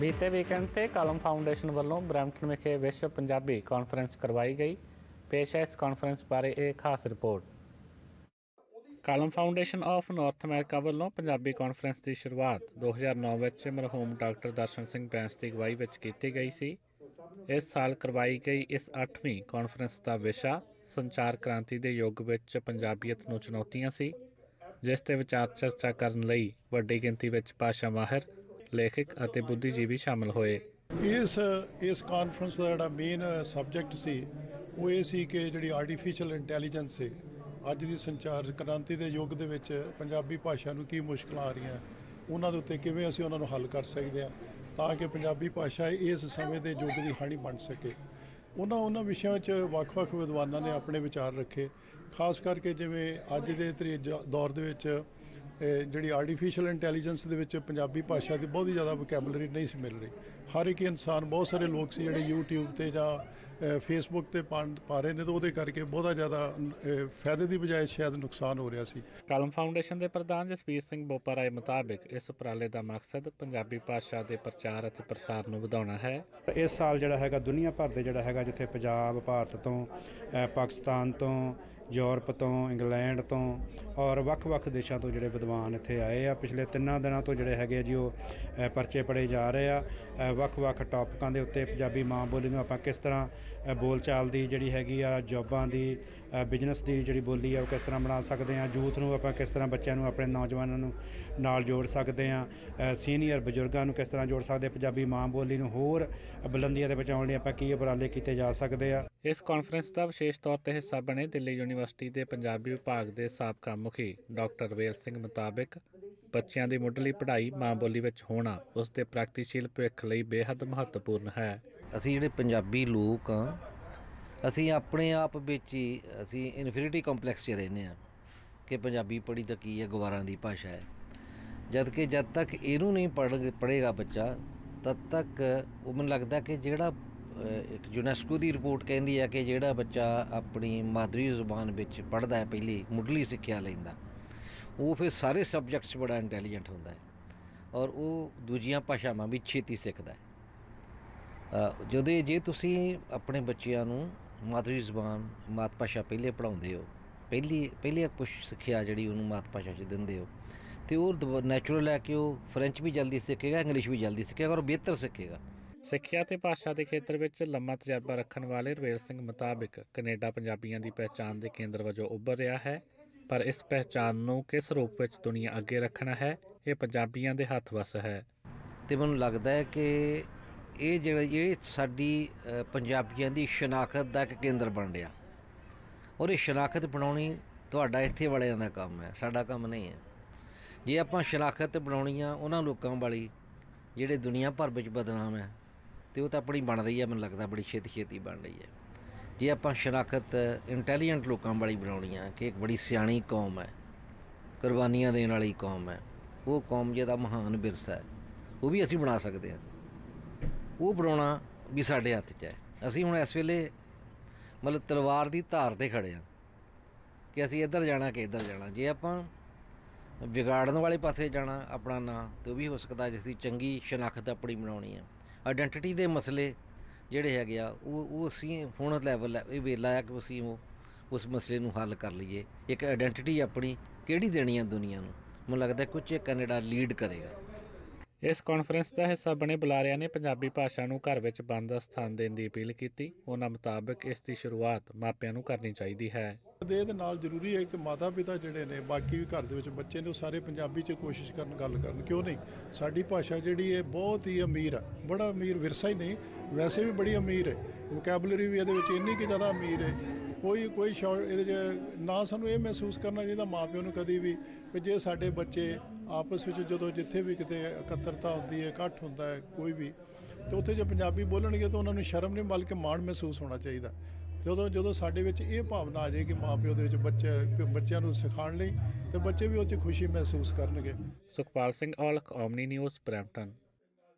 ਬੀਤੇ ਵੀਕਐਂਡ ਤੇ column foundation ਵੱਲੋਂ ਬਰੈਂਪਟਨ ਵਿਖੇ ਵਿਸ਼ਵ ਪੰਜਾਬੀ ਕਾਨਫਰੰਸ ਕਰਵਾਈ ਗਈ। ਪੇਸ਼ ਹੈ ਇਸ ਕਾਨਫਰੰਸ ਬਾਰੇ ਇਹ ਖਾਸ report. Kalam Foundation of North America ਵੱਲੋਂ ਪੰਜਾਬੀ ਕਾਨਫਰੰਸ ਦੀ ਸ਼ੁਰੂਆਤ 2009 ਵਿੱਚ ਮਰਹੂਮ ਡਾਕਟਰ ਦਰਸ਼ਨ ਸਿੰਘ ਬੈਂਸ ਦੀ ਅਗਵਾਈ ਵਿੱਚ ਕੀਤੀ ਗਈ ਸੀ। ਇਸ ਸਾਲ ਕਰਵਾਈ ਗਈ ਇਸ 8ਵੀਂ ਕਾਨਫਰੰਸ ਦਾ ਵਿਸ਼ਾ ਸੰਚਾਰ ਕ੍ਰਾਂਤੀ ਦੇ ਯੁੱਗ ਵਿੱਚ ਪੰਜਾਬੀਅਤ ਨੂੰ ਚੁਣੌਤੀਆਂ ਸੀ, ਜਿਸ ਤੇ ਵਿਚਾਰ ਚਰਚਾ ਕਰਨ ਲਈ ਵੱਡੀ ਗਿਣਤੀ ਵਿੱਚ ਭਾਸ਼ਾ ਮਾਹਿਰ ਲੇਖਕ ਅਤੇ ਬੁੱਧੀਜੀਵੀ ਸ਼ਾਮਲ ਹੋਏ। ਇਸ ਇਸ ਕਾਨਫਰੰਸ ਦਾ ਜਿਹੜਾ ਮੇਨ ਸਬਜੈਕਟ ਸੀ, ਉਹ ਇਹ ਸੀ ਕਿ ਜਿਹੜੀ ਆਰਟੀਫੀਸ਼ੀਅਲ ਇੰਟੈਲੀਜੈਂਸ ਹੈ ਅੱਜ ਦੀ ਸੰਚਾਰ ਕ੍ਰਾਂਤੀ ਦੇ ਯੁੱਗ ਦੇ ਵਿੱਚ ਪੰਜਾਬੀ ਭਾਸ਼ਾ ਨੂੰ ਕੀ ਮੁਸ਼ਕਲਾਂ ਆ ਰਹੀਆਂ, ਉਹਨਾਂ ਦੇ ਉੱਤੇ ਕਿਵੇਂ ਅਸੀਂ ਉਹਨਾਂ ਨੂੰ ਹੱਲ ਕਰ ਸਕਦੇ ਹਾਂ, ਤਾਂ ਕਿ ਪੰਜਾਬੀ ਭਾਸ਼ਾ ਇਸ ਸਮੇਂ ਦੇ ਯੁੱਗ ਦੀ ਹਾਣੀ ਬਣ ਸਕੇ। ਉਹਨਾਂ ਉਹਨਾਂ ਵਿਸ਼ਿਆਂ 'ਚ ਵੱਖ-ਵੱਖ ਵਿਦਵਾਨਾਂ ਨੇ ਆਪਣੇ ਵਿਚਾਰ ਰੱਖੇ, ਖਾਸ ਕਰਕੇ ਜਿਵੇਂ ਅੱਜ ਦੇ ਤਰੀ ਜ- ਦੌਰ ਦੇ ਵਿੱਚ ਜਿਹੜੀ ਆਰਟੀਫੀਸ਼ੀਅਲ ਇੰਟੈਲੀਜੈਂਸ ਦੇ ਵਿੱਚ ਪੰਜਾਬੀ ਭਾਸ਼ਾ ਦੀ ਬਹੁਤ ਹੀ ਜ਼ਿਆਦਾ ਵੋਕੈਬਲਰੀ ਨਹੀਂ ਸੀ ਮਿਲ ਰਹੀ। ਹਰ ਇੱਕ ਇਨਸਾਨ ਬਹੁਤ ਸਾਰੇ ਲੋਕ ਸੀ ਜਿਹੜੇ YouTube ਤੇ ਜਾਂ ਫੇਸਬੁੱਕ ਤੇ ਪਾ ਰਹੇ ਨੇ ਤਾਂ ਉਹਦੇ ਕਰਕੇ ਬਹੁਤਾ ਜ਼ਿਆਦਾ ਫਾਇਦੇ ਦੀ ਬਜਾਏ ਸ਼ਾਇਦ ਨੁਕਸਾਨ ਹੋ ਰਿਹਾ ਸੀ। ਕਾਲਮ ਫਾਊਂਡੇਸ਼ਨ ਦੇ ਪ੍ਰਧਾਨ ਜਸਵੀਰ ਸਿੰਘ ਬੋਪਾ ਰਾਏ ਮੁਤਾਬਿਕ ਇਸ ਉਪਰਾਲੇ ਦਾ ਮਕਸਦ ਪੰਜਾਬੀ ਭਾਸ਼ਾ ਦੇ ਪ੍ਰਚਾਰ ਅਤੇ ਪ੍ਰਸਾਰ ਨੂੰ ਵਧਾਉਣਾ ਹੈ। ਇਸ ਸਾਲ ਜਿਹੜਾ ਹੈਗਾ ਦੁਨੀਆ ਭਰ ਦੇ ਜਿਹੜਾ ਹੈਗਾ ਜਿੱਥੇ ਪੰਜਾਬ ਭਾਰਤ ਤੋਂ ਪਾਕਿਸਤਾਨ ਤੋਂ ਯੂਰਪ ਤੋਂ ਇੰਗਲੈਂਡ ਤੋਂ ਔਰ ਵੱਖ-ਵੱਖ ਦੇਸ਼ਾਂ ਤੋਂ ਜਿਹੜੇ ਵਿਦਵਾਨ ਇੱਥੇ ਆਏ ਆ ਪਿਛਲੇ ਤਿੰਨਾਂ ਦਿਨਾਂ ਤੋਂ ਜਿਹੜੇ ਹੈਗੇ ਆ ਜੀ ਉਹ ਪਰਚੇ ਪੜੇ ਜਾ ਰਹੇ ਆ। ਵੱਖ-ਵੱਖ ਟੌਪਿਕਾਂ ਦੇ ਉੱਤੇ ਪੰਜਾਬੀ ਮਾਂ ਬੋਲੀ ਨੂੰ ਆਪਾਂ ਕਿਸ ਤਰ੍ਹਾਂ ਬੋਲਚਾਲ ਦੀ ਜਿਹੜੀ ਹੈਗੀ ਆ, ਜੌਬਾਂ ਦੀ ਬਿਜ਼ਨਸ ਦੀ ਜਿਹੜੀ ਬੋਲੀ ਆ, ਉਹ ਕਿਸ ਤਰ੍ਹਾਂ ਬਣਾ ਸਕਦੇ ਆ, ਯੂਥ ਨੂੰ ਆਪਾਂ ਕਿਸ ਤਰ੍ਹਾਂ ਬੱਚਿਆਂ ਨੂੰ, ਆਪਣੇ ਨੌਜਵਾਨਾਂ ਨੂੰ ਨਾਲ ਜੋੜ ਸਕਦੇ ਆ ਸੀਨੀਅਰ ਬਜ਼ੁਰਗਾਂ ਨੂੰ ਕਿਸ ਤਰ੍ਹਾਂ ਜੋੜ ਸਕਦੇ ਪੰਜਾਬੀ ਮਾਂ ਬੋਲੀ ਨੂੰ ਹੋਰ ਬੁਲੰਦੀਆਂ ਤੇ ਪਹੁੰਚਾਉਣ ਲਈ ਆਪਾਂ ਕੀ ਉਪਰਾਲੇ ਕੀਤੇ ਜਾ ਸਕਦੇ ਆ? ਇਸ ਕਾਨਫਰੰਸ ਦਾ ਵਿਸ਼ੇਸ਼ ਤੌਰ ਤੇ ਹਿੱਸਾ ਬਣੇ ਦਿੱਲੀ ਯੂਨੀਵਰਸਿਟੀ ਦੇ ਪੰਜਾਬੀ ਵਿਭਾਗ ਦੇ ਸਾਬਕਾ ਮੁਖੀ ਡਾਕਟਰ ਵੇਲ ਸਿੰਘ ਮੁਤਾਬਿਕ ਬੱਚਿਆਂ ਦੀ ਮੁੱਢਲੀ ਪੜ੍ਹਾਈ ਮਾਂ ਬੋਲੀ ਵਿੱਚ ਹੋਣਾ ਉਸ ਦੇ ਪ੍ਰਗਤੀਸ਼ੀਲ ਭਵਿੱਖ ਲਈ ਬੇहद ਮਹੱਤਵਪੂਰਨ ਹੈ। ਅਸੀਂ ਜਿਹੜੇ ਪੰਜਾਬੀ ਲੋਕ ਆ ਅਸੀਂ ਆਪਣੇ ਆਪ ਵਿੱਚ ਹੀ, ਅਸੀਂ ਇਨਫੀਨੀਟੀ ਕੰਪਲੈਕਸ 'ਚ ਰਹਿੰਦੇ ਆ ਕਿ ਪੰਜਾਬੀ ਪੜ੍ਹੀ ਤਾਂ ਕੀ ਹੈ, ਗਵਾਰਾਂ ਦੀ ਭਾਸ਼ਾ ਹੈ। ਜਦ ਕਿ ਜਦ ਤੱਕ ਇਹਨੂੰ ਨਹੀਂ ਪੜ੍ਹ ਪੜ੍ਹੇਗਾ ਬੱਚਾ, ਤਦ ਤੱਕ ਉਹ ਮੈਨੂੰ ਲੱਗਦਾ ਕਿ ਜਿਹੜਾ ਇੱਕ ਯੂਨੈਸਕੋ ਦੀ ਰਿਪੋਰਟ ਕਹਿੰਦੀ ਹੈ ਕਿ ਜਿਹੜਾ ਬੱਚਾ ਆਪਣੀ ਮਾਦਰੀ ਜ਼ੁਬਾਨ ਵਿੱਚ ਪੜ੍ਹਦਾ ਹੈ, ਪਹਿਲੀ ਮੁੱਢਲੀ ਸਿੱਖਿਆ ਲੈਂਦਾ ਉਹ ਫਿਰ ਸਾਰੇ ਸਬਜੈਕਟਸ ਬੜਾ ਇੰਟੈਲੀਜੈਂਟ ਹੁੰਦਾ ਹੈ ਔਰ ਉਹ ਦੂਜੀਆਂ ਭਾਸ਼ਾਵਾਂ ਵੀ ਛੇਤੀ ਸਿੱਖਦਾ ਹੈ। ਜਦੋਂ ਜੇ ਤੁਸੀਂ ਆਪਣੇ ਬੱਚਿਆਂ ਨੂੰ ਮਾਤਰੀ ਜ਼ਬਾਨ, ਮਾਤ ਭਾਸ਼ਾ ਪਹਿਲੇ ਪੜਾਉਂਦੇ ਹੋ, ਪਹਿਲੀ ਪਹਿਲੀ ਪੁਸ਼ ਸਿੱਖਿਆ ਜਿਹੜੀ ਉਹਨੂੰ ਮਾਤ ਭਾਸ਼ਾ 'ਚ ਦਿੰਦੇ ਹੋ, ਤੇ ਉਹ ਨੈਚੁਰਲ ਹੈ ਕਿ ਉਹ ਫ੍ਰੈਂਚ ਵੀ ਜਲਦੀ ਸਿੱਖੇਗਾ ਇੰਗਲਿਸ਼ ਵੀ ਜਲਦੀ ਸਿੱਖੇਗਾ ਔਰ ਬਿਹਤਰ ਸਿੱਖੇਗਾ। ਸਿੱਖਿਆ ਤੇ ਭਾਸ਼ਾ ਦੇ ਖੇਤਰ ਵਿੱਚ ਲੰਮਾ ਤਜਰਬਾ ਰੱਖਣ ਵਾਲੇ ਰਵੇਲ ਸਿੰਘ ਮੁਤਾਬਿਕ ਕੈਨੇਡਾ ਪੰਜਾਬੀਆਂ ਦੀ ਪਹਿਚਾਣ ਦੇ ਕੇਂਦਰ ਵਜੋਂ ਉੱਭਰ ਰਿਹਾ ਹੈ। ਪਰ ਇਸ ਪਹਿਚਾਣ ਨੂੰ ਕਿਸ ਰੂਪ ਵਿੱਚ ਦੁਨੀਆ ਅੱਗੇ ਰੱਖਣਾ ਹੈ, ਇਹ ਪੰਜਾਬੀਆਂ ਦੇ ਹੱਥ ਵਸ ਹੈ। ਤੇ ਮੈਨੂੰ ਲੱਗਦਾ ਹੈ ਕਿ ਇਹ ਜਿਹੜਾ ਇਹ ਸਾਡੀ ਪੰਜਾਬੀਆਂ ਦੀ ਸ਼ਨਾਖਤ ਦਾ ਇੱਕ ਕੇਂਦਰ ਬਣ ਰਿਹਾ। ਔਰ ਇਹ ਸ਼ਨਾਖਤ ਬਣਾਉਣੀ ਤੁਹਾਡਾ ਇੱਥੇ ਵਾਲਿਆਂ ਦਾ ਕੰਮ ਹੈ, ਸਾਡਾ ਕੰਮ ਨਹੀਂ ਹੈ। ਜੇ ਆਪਾਂ ਸ਼ਨਾਖਤ ਬਣਾਉਣੀ ਆ ਉਹਨਾਂ ਲੋਕਾਂ ਵਾਲੀ, ਜਿਹੜੇ ਦੁਨੀਆ ਭਰ ਵਿੱਚ ਬਦਨਾਮ ਹੈ, ਤੇ ਉਹ ਤਾਂ ਆਪਣੀ ਬਣ ਰਹੀ ਹੈ, ਮੈਨੂੰ ਲੱਗਦਾ ਬੜੀ ਛੇਤੀ ਛੇਤੀ ਬਣ ਰਹੀ ਹੈ। ਜੇ ਆਪਾਂ ਸ਼ਨਾਖਤ ਇੰਟੈਲੀਜੈਂਟ ਲੋਕਾਂ ਵਾਲੀ ਬਣਾਉਣੀ ਆ ਕਿ ਇੱਕ ਬੜੀ ਸਿਆਣੀ ਕੌਮ ਹੈ, ਕੁਰਬਾਨੀਆਂ ਦੇਣ ਵਾਲੀ ਕੌਮ ਹੈ। ਉਹ ਕੌਮ ਜਿਹਦਾ ਮਹਾਨ ਵਿਰਸਾ ਹੈ, ਉਹ ਵੀ ਅਸੀਂ ਬਣਾ ਸਕਦੇ ਹਾਂ। ਉਹ ਬਣਾਉਣਾ ਵੀ ਸਾਡੇ ਹੱਥ 'ਚ ਹੈ। ਅਸੀਂ ਹੁਣ ਇਸ ਵੇਲੇ ਮਤਲਬ ਤਲਵਾਰ ਦੀ ਧਾਰ ਤੇ ਖੜੇ ਹਾਂ ਕਿ ਅਸੀਂ ਇੱਧਰ ਜਾਣਾ ਕਿ ਇੱਧਰ ਜਾਣਾ। ਜੇ ਆਪਾਂ ਵਿਗਾੜਨ ਵਾਲੇ ਪਾਸੇ ਜਾਣਾ ਆਪਣਾ ਨਾਂ, ਤੇ ਉਹ ਵੀ ਹੋ ਸਕਦਾ ਜਿਸ ਦੀ ਚੰਗੀ ਸ਼ਨਾਖਤ ਆਪਣੀ ਬਣਾਉਣੀ ਹੈ। ਆਇਡੈਂਟੀਟੀ ਦੇ ਮਸਲੇ ਜਿਹੜੇ ਹੈਗੇ ਆ, ਉਹ ਉਹ ਅਸੀਂ ਹੁਣ ਲੈਵਲ ਇਹ ਵੇਲਾ ਆ ਕਿ ਅਸੀਂ ਉਹ, ਉਸ ਮਸਲੇ ਨੂੰ ਹੱਲ ਕਰ ਲਈਏ। ਇੱਕ ਆਇਡੈਂਟੀਟੀ ਆਪਣੀ ਕਿਹੜੀ ਦੇਣੀ ਆ ਦੁਨੀਆ ਨੂੰ? ਮੈਨੂੰ ਲੱਗਦਾ ਕੁਝ ਕੈਨੇਡਾ ਲੀਡ ਕਰੇਗਾ। ਇਸ ਕਾਨਫਰੰਸ ਦਾ ਹਿੱਸਾ ਬਣੇ ਬੁਲਾਰਿਆਂ ਨੇ ਪੰਜਾਬੀ ਭਾਸ਼ਾ ਨੂੰ ਘਰ ਵਿੱਚ ਬੰਦ ਦਾ ਸਥਾਨ ਦੇਣ ਦੀ ਅਪੀਲ ਕੀਤੀ। ਉਹਨਾਂ ਮੁਤਾਬਕ ਇਸ ਦੀ ਸ਼ੁਰੂਆਤ ਮਾਪਿਆਂ ਨੂੰ ਕਰਨੀ ਚਾਹੀਦੀ ਹੈ। ਦੇ ਇਹਦੇ ਨਾਲ ਜ਼ਰੂਰੀ ਹੈ ਕਿ ਮਾਤਾ ਪਿਤਾ ਜਿਹੜੇ ਨੇ, ਬਾਕੀ ਵੀ ਘਰ ਦੇ ਵਿੱਚ ਬੱਚੇ ਨੇ, ਉਹ ਸਾਰੇ ਪੰਜਾਬੀ 'ਚ ਕੋਸ਼ਿਸ਼ ਕਰਨ, ਗੱਲ ਕਰਨ। ਕਿਉਂ ਨਹੀਂ? ਸਾਡੀ ਭਾਸ਼ਾ ਜਿਹੜੀ ਹੈ ਬਹੁਤ ਹੀ ਅਮੀਰ ਹੈ ਬੜਾ ਅਮੀਰ ਵਿਰਸਾ ਹੀ ਨਹੀਂ, ਵੈਸੇ ਵੀ ਬੜੀ ਅਮੀਰ ਹੈ। ਵੋਕੈਬਲਰੀ ਵੀ ਇਹਦੇ ਵਿੱਚ ਇੰਨੀ ਕਿ ਜ਼ਿਆਦਾ ਅਮੀਰ ਹੈ। ਕੋਈ ਕੋਈ ਸ਼ੌਰਟ ਇਹਦੇ 'ਚ ਨਾ ਸਾਨੂੰ ਇਹ ਮਹਿਸੂਸ ਕਰਨਾ ਚਾਹੀਦਾ ਮਾਪਿਆਂ ਨੂੰ ਕਦੀ ਵੀ ਕਿ ਜੇ ਸਾਡੇ ਬੱਚੇ ਆਪਸ ਵਿੱਚ ਜਦੋਂ ਜਿੱਥੇ ਵੀ ਕਿਤੇ ਇਕੱਤਰਤਾ ਹੁੰਦੀ ਹੈ ਇਕੱਠ ਹੁੰਦਾ ਹੈ, ਕੋਈ ਵੀ, ਤੇ ਉੱਥੇ ਜੇ ਪੰਜਾਬੀ ਬੋਲਣਗੇ ਤਾਂ ਉਹਨਾਂ ਨੂੰ ਸ਼ਰਮ ਨਹੀਂ, ਬਲਕਿ ਮਾਣ ਮਹਿਸੂਸ ਹੋਣਾ ਚਾਹੀਦਾ। ਜਦੋਂ ਜਦੋਂ ਸਾਡੇ ਵਿੱਚ ਇਹ ਭਾਵਨਾ ਆ ਜਾਏ ਕਿ ਮਾਪਿਓ ਦੇ ਵਿੱਚ ਬੱਚੇ, ਬੱਚਿਆਂ ਨੂੰ ਸਿਖਾਉਣ ਲਈ, ਤੇ ਬੱਚੇ ਵੀ ਉਹ 'ਚ ਖੁਸ਼ੀ ਮਹਿਸੂਸ ਕਰਨਗੇ। Sukhpal Singh Aulakh Omni News, Brampton.